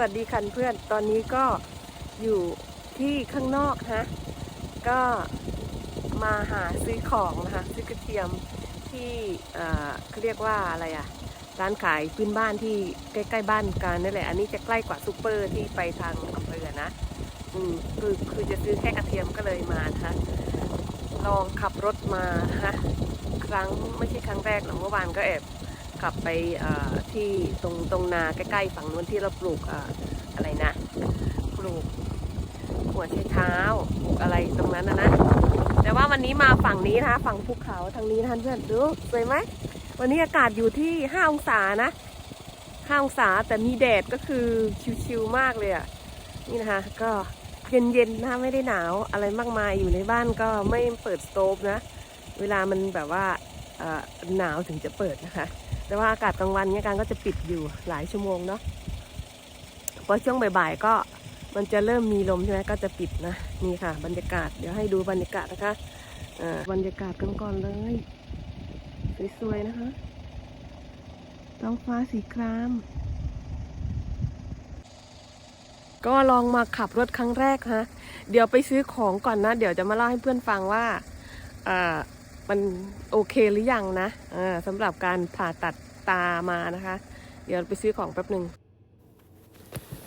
วัสดีคันเพื่อน ตอนนี้ก็อยู่ที่ข้างนอกฮะ ก็มาหาซื้อของนะคะ ซื้อกระเทียมที่เขาเรียกว่าอะไรอะร้านขายพื้นบ้านที่ใกล้ๆบ้านกันนั่นแหละ อันนี้จะใกล้กว่าซูเปอร์ที่ไปทางอำเภอนะอืมคือคือจะซื้อแค่กระเทียมก็เลยมานะคะลองขับรถมานะคะครั้งไม่ใช่ครั้งแรกหรอกเมื่อวานก็แอบ ขับไปที่ตรงตรงนาใกล้ๆฝั่งนู้นที่เราปลูกออะไรนะ ปลูกหัวไชเท้าปลูกอะไรตรงนั้นนะนะแต่ว่าวันนี้มาฝั่งนี้นะคะฝั่งภูเขาทางนี้ท่านเพื่อนดูสวยไหมวันนี้อากาศอยู่ที่5องศานะ5องศาแต่มีแดดก็คือชิวๆมากเลยอะ่ะนี่นะคะก็เย็นๆนะคะไม่ได้หนาวอะไรมากมายอยู่ในบ้านก็ไม่เปิดสโตฟนะ เวลามันแบบว่าหนาวถึงจะเปิดนะคะ แต่ว่าอากาศกลางวันเนี่ยการก็จะปิดอยู่หลายชั่วโมงเนาะพอช่วงบ่ายๆก็มันจะเริ่มมีลมใช่ไหมก็จะปิดนะนี่ค่ะ บรรยากาศเดี๋ยวให้ดูบรรยากาศนะคะบรรยากาศกันก่อนเลยสวยๆนะคะท้องฟ้าสีคราม ก็ลองมาขับรถครั้งแรกฮะเดี๋ยวไปซื้อของก่อนนะ เดี๋ยวจะมาเล่าให้เพื่อนฟังว่าอ่า มันโอเคหรือยังนะอ่าสำหรับการผ่าตัดตามานะคะ เดี๋ยวไปซื้อของแป๊บหนึ่ง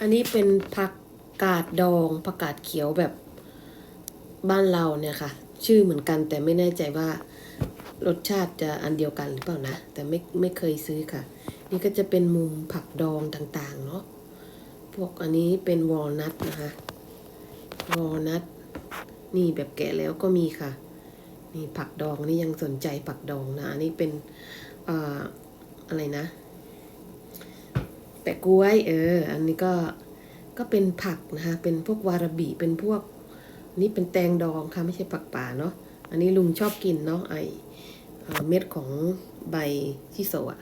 อันนี้เป็นผักกาดดองผักกาดเขียวแบบบ้านเราเนี่ยค่ะ ชื่อเหมือนกันแต่ไม่แน่ใจว่ารสชาติจะอันเดียวกันหรือเปล่านะ แต่ไม่ไม่เคยซื้อค่ะ นี่ก็จะเป็นมุมผักดองต่างๆเนาะพวกอันนี้เป็นวอลนัทนะคะวอลนัทนี่แบบแกะแล้วก็มีค่ะ นี่ผักดองนี่ยังสนใจผักดองนะอันนี้เป็นเอ่ออะไรนะ แปะกล้วยเออ อันนี้ก็ก็เป็นผักนะคะเป็นพวกวาราบิเป็นพวกนี่เป็นแตงดองค่ะไม่ใช่ผักป่าเนาะอันนี้ลุงชอบกินเนาะไอเอ่อเม็ดของใบที่โซะ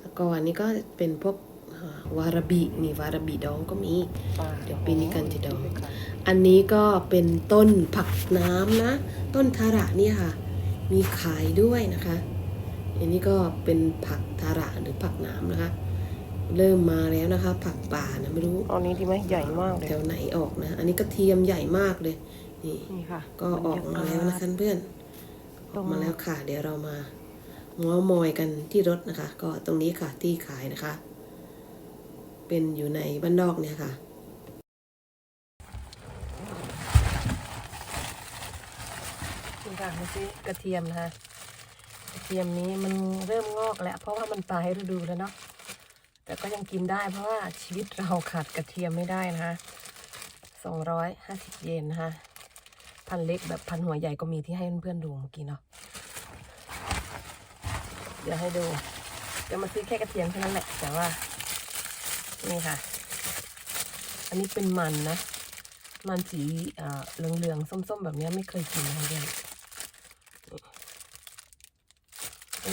แล้วก็อันนี้ก็เป็นพวกเอ่อวาราบิมีวาราบิดองก็มี เดี๋ยวปีนี้กันจะดอง อันนี้ก็เป็นต้นผักน้ำนะ ต้นทาระเนี่ยค่ะ มีขายด้วยนะคะ อันนี้ก็เป็นผักทาระหรือผักน้ำนะคะ เริ่มมาแล้วนะคะ ผักป่านะไม่รู้อันนี้ดีไหมใหญ่มากเลยแถวไหนออกนะ อันนี้กระเทียมใหญ่มากเลยนี่นี่ค่ะ ก็ออกมาแล้วนะคะเพื่อนออกมาแล้วค่ะ เดี๋ยวเรามาเมอมอยกันที่รถนะคะ ก็ตรงนี้ค่ะที่ขายนะคะ เป็นอยู่ในบ้านนอกเนี่ยค่ะ นี่ค่ะมาซื้อกระเทียมนะคะกระเทียมนี้มันเริ่มงอกแล้วเพราะว่ามันปลายฤดูแล้วเนาะแต่ก็ยังกินได้เพราะว่าชีวิตเราขาดกระเทียมไม่ได้นะคะสองร้อยห้าสิบเยนนะคะพันเล็กแบบพันหัวใหญ่ก็มีที่ให้เพื่อนๆดูเมื่อกี้เนาะเดี๋ยวให้ดูจะมาซื้อแค่กระเทียมเท่านั้นแหละแต่ว่านี่ค่ะ อันนี้เป็นมันนะ มันสีเอ่อเหลืองๆ ส้มๆ แบบนี้ไม่เคยกินเพื่อ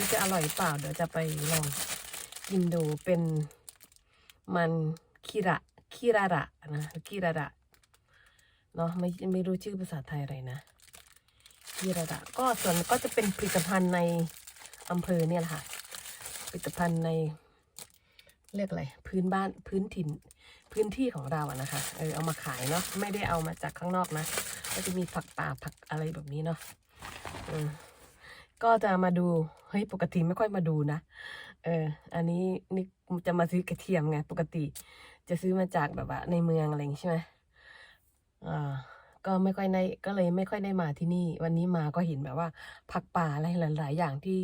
นี้จะอร่อยเปล่า เดี๋ยวจะไปลองกินดูเป็นมันคิระคิระระนะคิระระเนาะไม่ไม่รู้ชื่อภาษาไทยอะไรนะคิระระก็ส่วนก็จะเป็นผลิตภัณฑ์ในอำเภอเนี่ยแหละค่ะผลิตภัณฑ์ในเรียกอะไรพื้นบ้านพื้นถิ่นพื้นที่ของเราอะนะคะเออเอามาขายเนาะไม่ได้เอามาจากข้างนอกนะ ก็จะมีผักป่าผักอะไรแบบนี้เนาะอืม ก็จะมาดู เฮ้ย ปกติไม่ค่อยมาดูนะ เออ อันนี้นี่จะมาซื้อกระเทียมไง ปกติ จะซื้อมาจากแบบว่าในเมืองอะไรอย่างใช่ไหมอ่า ก็ไม่ค่อยได้ก็เลยไม่ค่อยได้มาที่นี่ วันนี้มาก็เห็นแบบว่า ผักป่าอะไรหลายๆอย่างที่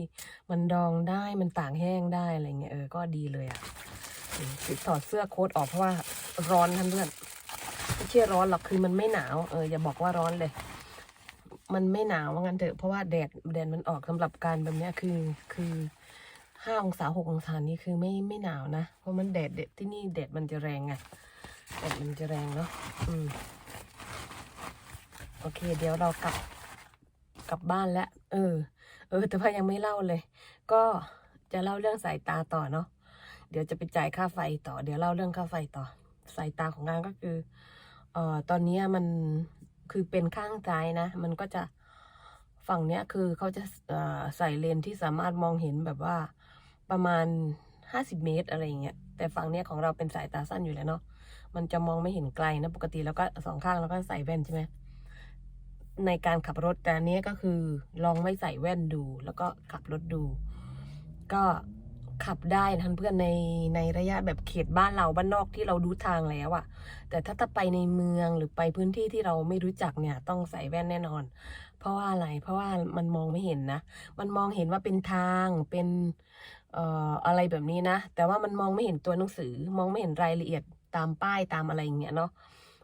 มันดองได้ มันต่างแห้งได้อะไรเงี้ย เออ ก็ดีเลยอะ่ะถอดเสื้อโค้ทออกเพราะว่าร้อนท่านเพื่อนไม่ใช่ร้อนหรอก คือมันไม่หนาว เออ อย่าบอกว่าร้อนเลย มันไม่หนาวว่างั้นเถอะเพราะว่าแดดแดดมันออกสำหรับการแบบเนี้ยคือคือห้าองศาหกองศานี่คือไม่ไม่หนาวนะ เพราะมันแดดเด็ดที่นี่แดดมันจะแรงไงแดดมันจะแรงเนาะอืมโอเค เดี๋ยวเรากลับกลับบ้านแล้วเออ เออ แต่ว่ายังไม่เล่าเลย ก็จะเล่าเรื่องสายตาต่อเนาะเดี๋ยวจะไปจ่ายค่าไฟต่อ เดี๋ยวเล่าเรื่องค่าไฟต่อ สายตาของงานก็คือเอ่อตอนนี้มัน คือเป็นข้างซ้ายนะ มันก็จะฝั่งเนี้ยคือเขาจะใส่เลนที่สามารถมองเห็นแบบว่าประมาณห้าสิบเมตรอะไรอย่างเงี้ย แต่ฝั่งเนี้ยของเราเป็นสายตาสั้นอยู่แล้วเนาะ มันจะมองไม่เห็นไกลนะปกติแล้วก็สองข้างแล้วก็ใส่แว่นใช่ไหมในการขับรถแต่อันนี้ก็คือลองไม่ใส่แว่นดู แล้วก็ขับรถดู ก็ ขับได้นะเพื่อนในในระยะแบบเขตบ้านเราบ้านนอกที่เรารู้ทางแล้วอะแต่ถ้าถ้าไปในเมืองหรือไปพื้นที่ที่เราไม่รู้จักเนี่ย ต้องใส่แว่นแน่นอน เพราะว่าอะไรเพราะว่ามันมองไม่เห็นนะ มันมองเห็นว่าเป็นทางเป็นเอ่ออะไรแบบนี้นะ แต่ว่ามันมองไม่เห็นตัวหนังสือ มองไม่เห็นรายละเอียดตามป้ายตามอะไรอย่างเงี้ยเนาะ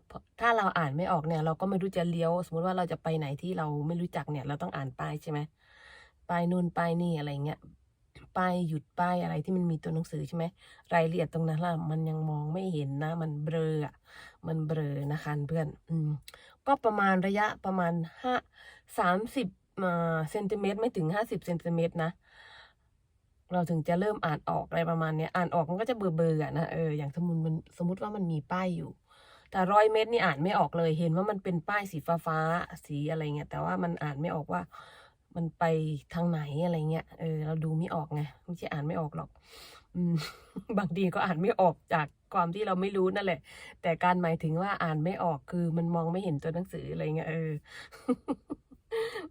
เพราะถ้าเราอ่านไม่ออกเนี่ย เราก็ไม่รู้จะเลี้ยว สมมติว่าเราจะไปไหนที่เราไม่รู้จักเนี่ย เราต้องอ่านป้ายใช่ไหมป้ายนู่นป้ายนี่อะไรเงี้ย ป้ายหยุดป้ายอะไรที่มันมีตัวหนังสือใช่ไหมรายละเอียดตรงนั้นล่ะมันยังมองไม่เห็นนะ มันเบลอมันเบลอนะคะเพื่อนอืมก็ประมาณระยะประมาณห้าสามสิบเซนติเมตรไม่ถึงห้าสิบเซนติเมตรนะเราถึงจะเริ่มอ่านออกอะไรประมาณเนี้ยอ่านออกมันก็จะเบลอๆอนะเอออย่างสมมติมันสมมติว่ามันมีป้ายอยู่ แต่ร้อยเมตรนี่อ่านไม่ออกเลย เห็นว่ามันเป็นป้ายสีฟ้าฟ้าสีอะไรเงี้ยแต่ว่ามันอ่านไม่ออกว่า มันไปทางไหนอะไรเงี้ย เออ เราดูไม่ออกไง ไม่ใช่อ่านไม่ออกหรอก อืม บางทีก็อ่านไม่ออกจากความที่เราไม่รู้นั่นแหละ แต่การหมายถึงว่าอ่านไม่ออกคือมันมองไม่เห็นตัวหนังสืออะไรเงี้ย เออ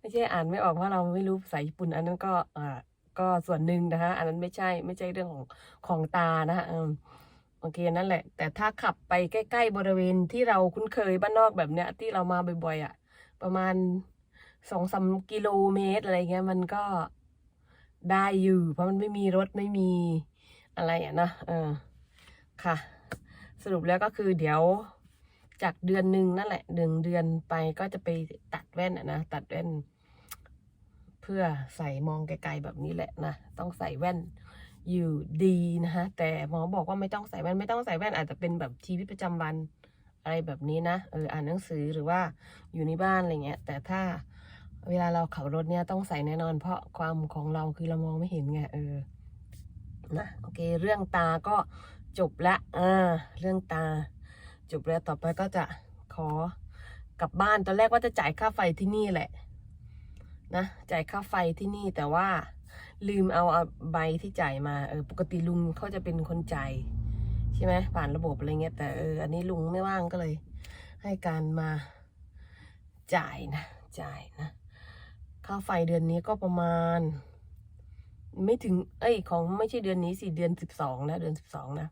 ไม่ใช่อ่านไม่ออกว่าเราไม่รู้ภาษาญี่ปุ่น อันนั้นก็ อ่า ก็ส่วนหนึ่งนะคะ อันนั้นไม่ใช่ ไม่ใช่เรื่องของของตานะฮะอืมโอเคนั่นแหละ แต่ถ้าขับไปใกล้ ๆ บริเวณที่เราคุ้นเคยบ้านนอกแบบเนี้ย ที่เรามาบ่อยๆอะ ประมาณ สองสามกิโลเมตรอะไรเงี้ยมันก็ได้อยู่ เพราะมันไม่มีรถไม่มีอะไรอะนะเออค่ะ สรุปแล้วก็คือเดี๋ยวจากเดือนหนึ่งนั่นแหละหนึ่งเดือนไปก็จะไปตัดแว่นอะนะตัดแว่น เพื่อใส่มองไกลๆแบบนี้แหละนะต้องใส่แว่นอยู่ดีนะคะแต่หมอบอกว่าไม่ต้องใส่แว่นไม่ต้องใส่แว่นอาจจะเป็นแบบชีวิตประจำวันอะไรแบบนี้นะเอออ่านหนังสือหรือว่าอยู่ในบ้านอะไรเงี้ยแต่ถ้า เวลาเราขับรถเนี่ยต้องใส่แน่นอน เพราะความของเราคือเรามองไม่เห็นไงเออนะโอเค เรื่องตาก็จบละอ่าเรื่องตา จบแล้วต่อไปก็จะขอกลับบ้านตอนแรกว่าจะจ่ายค่าไฟที่นี่แหละนะจ่ายค่าไฟที่นี่แต่ว่าลืมเอาเอาใบที่จ่ายมาเออปกติลุงเขาจะเป็นคนจ่ายใช่ไหมผ่านระบบอะไรเงี้ยแต่เอออันนี้ลุงไม่ว่างก็เลย ให้การมาจ่ายนะ จ่ายนะ ค่าไฟเดือนนี้ก็ประมาณ ไม่ถึง เอ้ย ของไม่ใช่เดือนนี้สิเดือนสิบสองนะ เดือนสิบสองนะ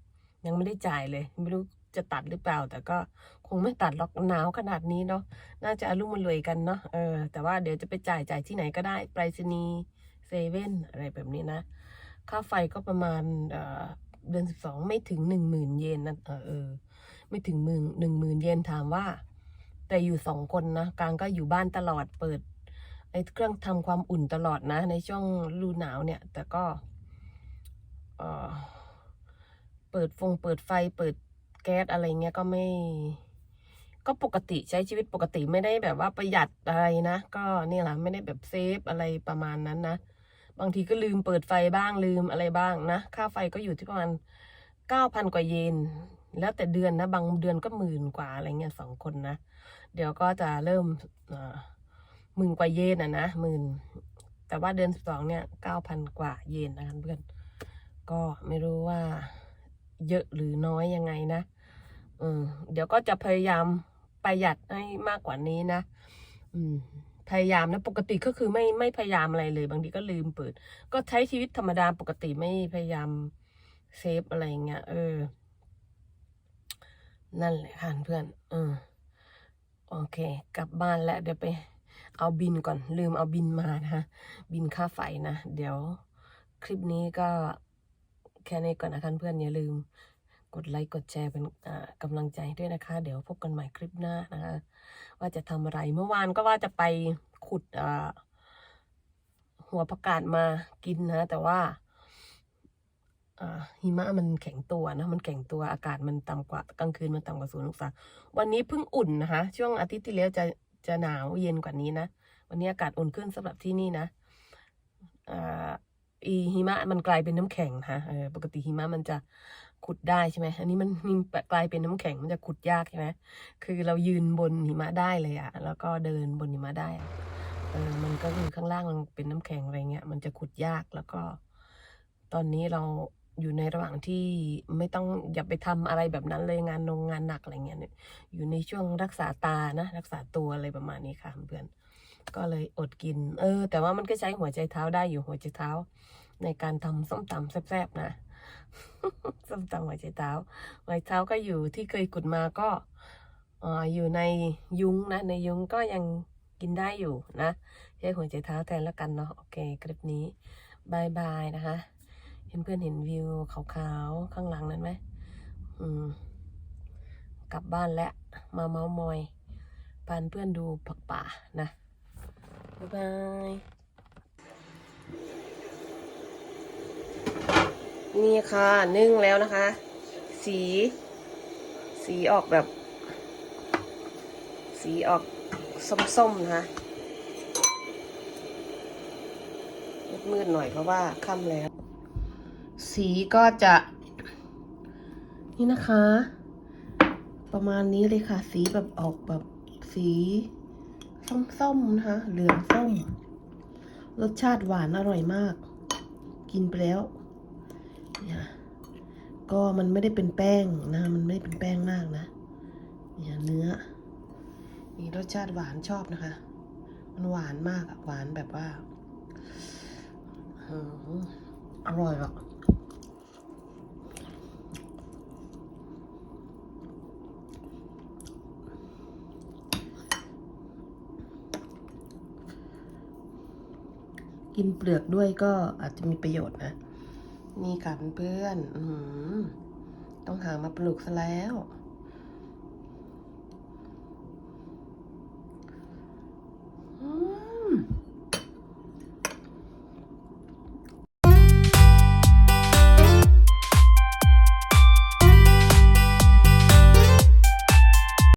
ยังไม่ได้จ่ายเลย ไม่รู้จะตัดหรือเปล่า แต่ก็คงไม่ตัดหรอกหนาวขนาดนี้เนาะ น่าจะอารมณ์มันรวยกันเนาะ เออ แต่ว่าเดี๋ยวจะไปจ่ายจ่ายที่ไหนก็ได้ ไปรษณีย์เซเว่นอะไรแบบนี้นะ ค่าไฟก็ประมาณ เอ่อ เดือนสิบสองไม่ถึงหนึ่งหมื่นเยนนะเออเออ ไม่ถึงหมื่นหนึ่งหมื่นเยนถามว่า แต่อยู่สองคนนะ กลางก็อยู่บ้านตลอด เปิด ไอ้เครื่องทำความอุ่นตลอดนะ ในช่วงฤดูหนาวเนี่ย แต่ก็เปิดฟงเปิดไฟเปิดแก๊สอะไรเงี้ยก็ไม่ ก็ปกติใช้ชีวิตปกติไม่ได้แบบว่าประหยัดอะไรนะ ก็นี่แหละไม่ได้แบบเซฟอะไรประมาณนั้นนะ บางทีก็ลืมเปิดไฟบ้างลืมอะไรบ้างนะ ค่าไฟก็อยู่ที่ประมาณเก้าพันกว่าเยนแล้วแต่เดือนนะ บางเดือนก็หมื่นกว่าอะไรเงี้ยสองคนนะ เดี๋ยวก็จะเริ่มอ่อ หมื่นกว่าเยนอะนะหมื่นแต่ว่าเดือนสิบสองเนี่ยเก้าพันกว่าเยนนะคะเพื่อนก็ไม่รู้ว่าเยอะหรือน้อยยังไงนะอืมเดี๋ยวก็จะพยายามประหยัดให้มากกว่านี้นะ อืมพยายามนะปกติก็คือไม่ไม่พยายามอะไรเลย บางทีก็ลืมเปิด ก็ใช้ชีวิตธรรมดาปกติไม่พยายามเซฟอะไรเงี้ยเออ นั่นแหละค่ะเพื่อนเออโอเค กลับบ้านแล้วเดี๋ยวไป เอาบินก่อนลืมเอาบินมานะคะบินค่าไฟนะ เดี๋ยวคลิปนี้ก็แค่นี้ก่อนนะคะเพื่อนอย่าลืมกดไลค์กดแชร์เป็นอ่ากำลังใจด้วยนะคะ เดี๋ยวพบกันใหม่คลิปหน้านะคะ ว่าจะทำอะไรเมื่อวานก็ว่าจะไปขุดอ่าหัวผักกาดมากินนะแต่ว่าอ่าหิมะมันแข็งตัวนะ มันแข็งตัวอากาศมันต่ำกว่ากลางคืนมันต่ำกว่าศูนย์องศาวันนี้เพิ่งอุ่นนะคะ ช่วงอาทิตย์ที่แล้วจะ จะหนาวเย็นกว่านี้นะ วันนี้อากาศอุ่นขึ้นสำหรับที่นี่นะอีหิมะมันกลายเป็นน้ำแข็งนะปกติหิมะมันจะขุดได้ใช่ไหมอันนี้มันมันกลายเป็นน้ำแข็งมันจะขุดยากใช่ไหมคือเรายืนบนหิมะได้เลยอะแล้วก็เดินบนหิมะได้เออมันก็คือข้างล่างมันเป็นน้ำแข็งอะไรเงี้ยมันจะขุดยากแล้วก็ ตอนนี้เรา อยู่ในระหว่างที่ไม่ต้องอย่าไปทำอะไรแบบนั้นเลยงานนงงานหนักอะไรเงี้ยอยู่ในช่วงรักษาตานะ รักษาตัวอะไรประมาณนี้ค่ะเพื่อนก็เลยอดกิน เออ แต่ว่ามันก็ใช้หัวใจเท้าได้อยู่หัวใจเท้า ในการทำส้มตำแซ่บๆนะส้มตำหัวใจเท้าหัวใจเท้าก็อยู่ที่เคยขุดมาก็เอ่ออยู่ในยุ้งนะ ในยุ้งก็ยังกินได้อยู่นะใช้หัวใจเท้าแทนแล้วกันเนาะโอเค คลิปนี้บายบายนะคะ เห็นเพื่อนเห็นวิวขาวๆข้างหลังนั้นไหมอืม กลับบ้านแล้วมาเมาส์มอยปานเพื่อนดูผักป่านะ บ๊ายบายนี่ค่ะ นึ่งแล้วนะคะ สี สีออกแบบ สีออกส้มๆนะคะมืดๆหน่อยเพราะว่าค่ำแล้ว สีก็จะ นี่นะคะ ประมาณนี้เลยค่ะ สีแบบออกแบบสีส้มๆนะคะ เหลืองส้ม รสชาติหวานอร่อยมาก กินไปแล้วเนี่ยก็มันไม่ได้เป็นแป้งนะ มันไม่ได้เป็นแป้งมากนะ เนี่ยเนื้อ มีรสชาติหวานชอบนะคะ มันหวานมากอะหวานแบบว่าออร่อยอะ กินเปลือกด้วยก็อาจจะมีประโยชน์นะ นี่ค่ะเพื่อนๆต้องหามาปลูกซะแล้ว อื